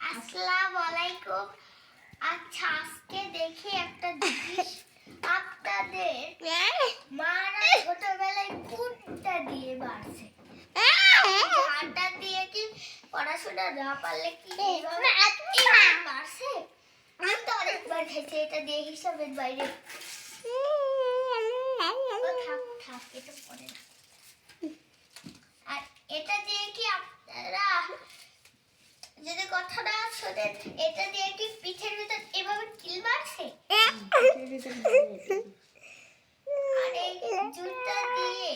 আসসালামু আলাইকুম আচ্ছা আজকে দেখি একটা জিনিস। আপনাদের মারা ছোটবেলায় কোনটা দিয়ে বাড়ছে ঝাঁটা দিয়ে কি পড়াশোনা না পারলে কি বাড়ছে আমি তো অনেকবার খেয়েছি, এটা দিয়ে হিসাবের বাইরে। থাক থাক, এটা পরে না আর এটা দিয়ে কি আপনারা যদি কথাটা শোনেন এটা দিয়ে কি পিঠের ভিতর এভাবে কিল মারছে? আর জুতা দিয়ে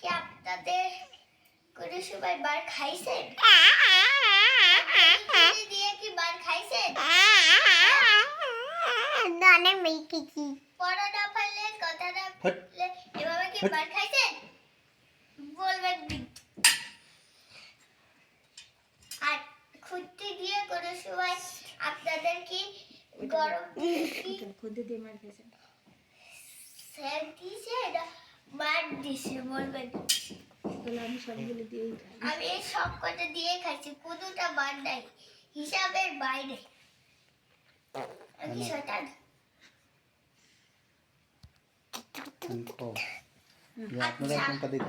কি আপনাদের কোনো সময় বার খাইছেন? দিয়ে কি বার খাইছেন? অনেক কি? পড়া না পারলে কথা না। এভাবে কি বার খাইছেন বলবেন দিন আর খুঁটি দিয়ে কোনো সময় আপনাদের কি গরম কি স্যার দিছে না মার দিছে বলবেন আমি এই সব কটা দিয়ে খাইছি কোনোটা বার নাই হিসাবের বাইরে। আমি কি শয়তান। আপনারা কোনটা দিয়ে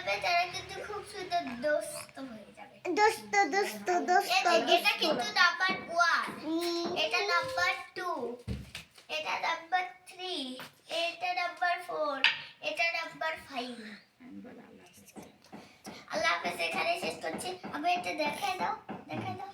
যাবে তারা কিন্তু খুব সুন্দর দোস্ত হয়ে যাবে। দোস্ত দোস্ত দোস্ত এটা কিন্তু নাম্বার ওয়ান এটা নাম্বার টু এটা নাম্বার থ্রি এটা নাম্বার ফোর এটা নাম্বার ফাইভ আল্লাহ হাফেজ এখানে শেষ করছি। আমি এটা দেখাই দাও দেখাই দাও।